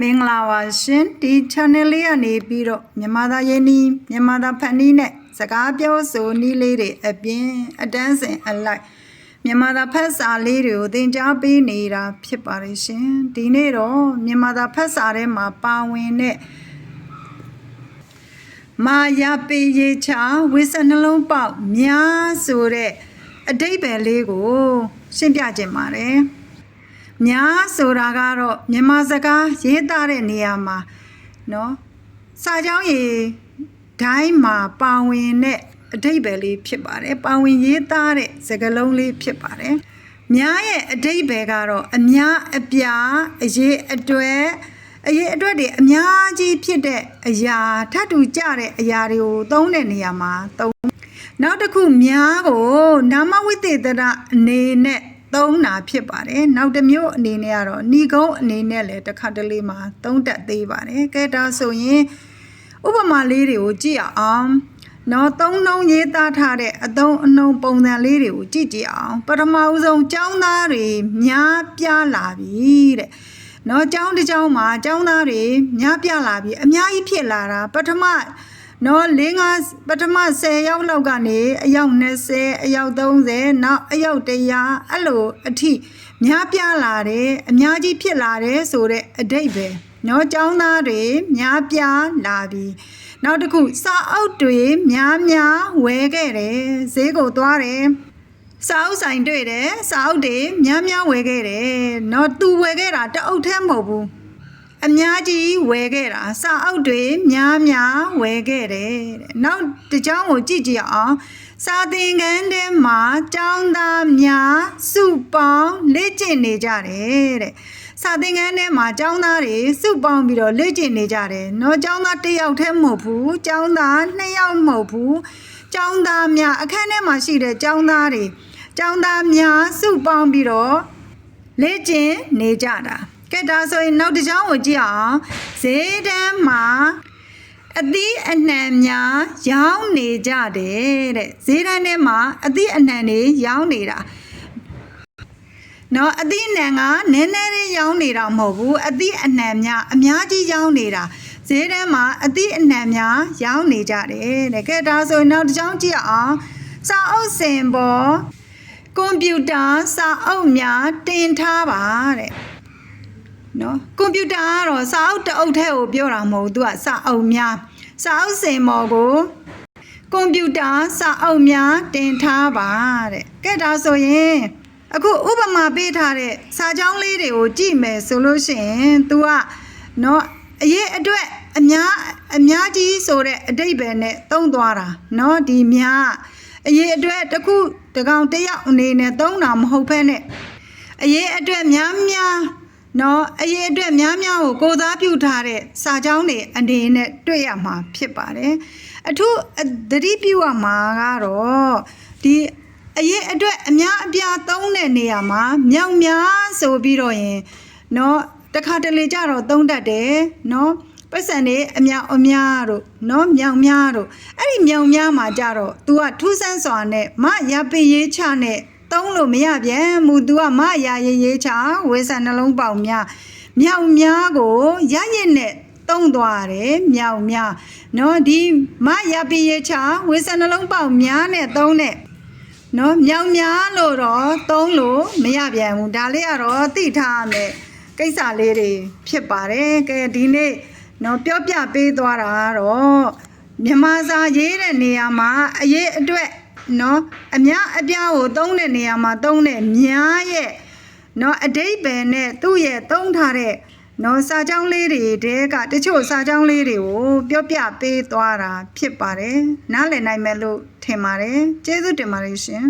မင်္ဂလာပါရှင်ဒီ channel လေးကနေပြီးတော့မြန်မာသားရင်းနှီးမြန်မာသားဖန်နီးနဲ့စကားပြောဆိုနည်းလေးတွေအပြင်အတန်းစင်အလိုက်မြန်မာသားဖတ်စာလေးတွေကိုသင်ကြားပေးနေတာဖြစ်ပါတယ်ရှင်ဒီနေ့တော့မြန်မာသားဖတ်စာထဲမှာပါဝင်တဲ့မာယာပေရေချဝိစနှလုံးပေါက်များဆိုတဲ့အတိတ်ပဲလေးကိုရှင်းပြခြင်းပါတယ် များဆိုတာကတော့မြန်မာစကားရေးသားတဲ့နေရာမှာเนาะစာကြောင်းရေဒိုင်းမှာပါဝင်တဲ့အတိတ်ပဲလေးဖြစ်ပါတယ်ပါဝင်ရေးသားတဲ့စကားလုံးလေးဖြစ်ပါတယ်များရဲ့အတိတ်ပဲကတော့အများအပြားအရေးအတွဲအရေးအတွက်တွေအများကြီးဖြစ်တဲ့အရာထပ်တူကြတဲ့အရာတွေကိုသုံးတဲ့နေရာမှာသုံး နောက်တစ်ခုများကိုနာမဝိသေသရအနေနဲ့ သုံးတာဖြစ်ပါတယ်။နောက်တစ်မျိုးအနေနဲ့ကတော့ဏီကုံးအနေနဲ့လည်းတစ်ခါတလေမှာသုံးတတ်သေးပါတယ်။ကဲဒါဆိုရင်ဥပမာလေးတွေကိုကြည့်ရအောင်။နော်သုံးနှုံးရေးသားထားတဲ့အသုံးအနှုံးပုံစံလေးတွေကိုကြည့်ကြည့်အောင်။ပထမဦးဆုံးចောင်းသားတွေများပြားလာပြီတဲ့။နော်ចောင်းတစ်ចောင်းမှာចောင်းသားတွေများပြားလာပြီအများကြီးဖြစ်လာတာပထမ နော်၄၅ပထမ10ရောက်လောက်ကနေအယောက်20အယောက်30နောက်အယောက်100အဲ့လိုအထိများပြားလာတယ်အများကြီးဖြစ်လာတယ်ဆိုတဲ့အတိတ်ပဲနော်ចောင်းသားတွေများပြားလာပြီနောက်တစ်ခုစာအုပ်တွေများများဝယ်ခဲ့တယ်ဈေးကိုသွားတယ်စာအုပ်ဆိုင်တွေ့တယ်စာအုပ်တွေများများဝယ်ခဲ့တယ်နော်သူဝယ်ခဲ့တာတအုပ်ထဲမဟုတ်ဘူး အများကြီးဝယ်ခဲ့တာစာအုပ်တွေများများဝယ်ခဲ့တယ်တဲ့နောက်တစ်ကြောင်းကိုကြည့်ကြည့်အောင်စာသင်ခန်းထဲမှာကျောင်းသားများစုပေါင်းလေ့ကျင့်နေကြတယ်တဲ့စာသင်ခန်းထဲမှာကျောင်းသားတွေစုပေါင်းပြီးတော့လေ့ကျင့်နေကြတယ်နော်ကျောင်းသားတစ်ယောက်တည်းမဟုတ်ဘူးကျောင်းသားနှစ်ယောက်မဟုတ်ဘူးကျောင်းသားများအခန်းထဲမှာရှိတဲ့ကျောင်းသားတွေကျောင်းသားများစုပေါင်းပြီးတော့လေ့ကျင့်နေကြတာ ကဲဒါဆိုရင်နောက်တစ်ကြောင်းကိုကြည့်အောင်ဈေးတန်းမှာအသီးအနှံများရောင်းနေကြတယ်တဲ့ဈေးတန်းထဲမှာအသီးအနှံတွေရောင်းနေတာနော်အသီးအနှံကနည်းနည်းလေးရောင်းနေတာမဟုတ်ဘူးအသီးအနှံများအများကြီးရောင်းနေတာဈေးတန်းမှာအသီးအနှံများရောင်းနေကြတယ်တဲ့ကဲဒါဆိုရင်နောက်တစ်ကြောင်းကြည့်အောင်စာအုပ်စင်ပေါ်ကွန်ပျူတာစာအုပ်များတင်ထားပါတဲ့ နော်ကွန်ပျူတာကတော့စာအုပ်တစ်အုပ်ထဲကိုပြောတာမဟုတ်ဘူးသူကစာအုပ်များစာအုပ်စင်မော်ကိုကွန်ပျူတာစာအုပ်များတင်ထားပါတဲ့ကဲဒါဆိုရင်အခုဥပမာပေးထားတဲ့စာကြောင်းလေးတွေကိုကြည့်မယ်ဆိုလို့ရှိရင် तू ကနော်အရေးအတွက်အများအများကြီးဆိုတဲ့အတိတ်ပဲနဲ့သုံးသွားတာနော်ဒီများအရေးအတွက်တစ်ခုတစ်ကောင်တစ်ယောက်အနေနဲ့သုံးတာမဟုတ်ဘဲနဲ့အရေးအတွက်များများ နော်အရေးအတွက်များများကိုကိုယ်စားပြုထားတဲ့စာကြောင်းတွေအနေနဲ့တွေ့ရမှာဖြစ်ပါတယ်အထူးအသတိပြုရမှာကတော့ဒီအရေးအတွက်အများအပြားသုံးတဲ့နေရာမှာမြောက်များဆိုပြီးတော့ရင်နော်တစ်ခါတလေကြတော့သုံးတတ်တယ်နော်ပတ်စံတွေအများအများတို့နော်မြောင်များတို့အဲ့ဒီမြောင်များမှာကြတော့ तू ကထူးဆန်းစွာနဲ့မရပေရေးချနဲ့ သုံးလို့မရပြန်မူ तू ကမရရေးရေးချဝေဆန်နှလုံးပေါက်များမြောင်များကိုရရစ်နဲ့တုံးသွားတယ်မြောင်များနော်ဒီမရပေရေးချဝေဆန်နှလုံးပေါက်များနဲ့သုံးတဲ့နော်မြောင်များလို့တော့သုံးလို့မရပြန်ဘူးဒါလေးကတော့သိထားရမယ်ကိစ္စလေးတွေဖြစ်ပါတယ်ကဲဒီနေ့နော်ပြောပြပေးသွားတာကတော့မြန်မာစာရေးတဲ့နေရာမှာအရေးအတွက် နော်အများအပြားကိုသုံးတဲ့နေရာမှာသုံးတဲ့များရဲ့နော်အတိတ်ပဲနဲ့သူ့ရဲ့သုံးထားတဲ့နော်စာကြောင်းလေးတွေတဲကတချို့စာကြောင်းလေးတွေကိုပြောပြပေးသွားတာဖြစ်ပါတယ်နားလည်နိုင်မယ်လို့ထင်ပါတယ်ကျေးဇူးတင်ပါတယ်ရှင်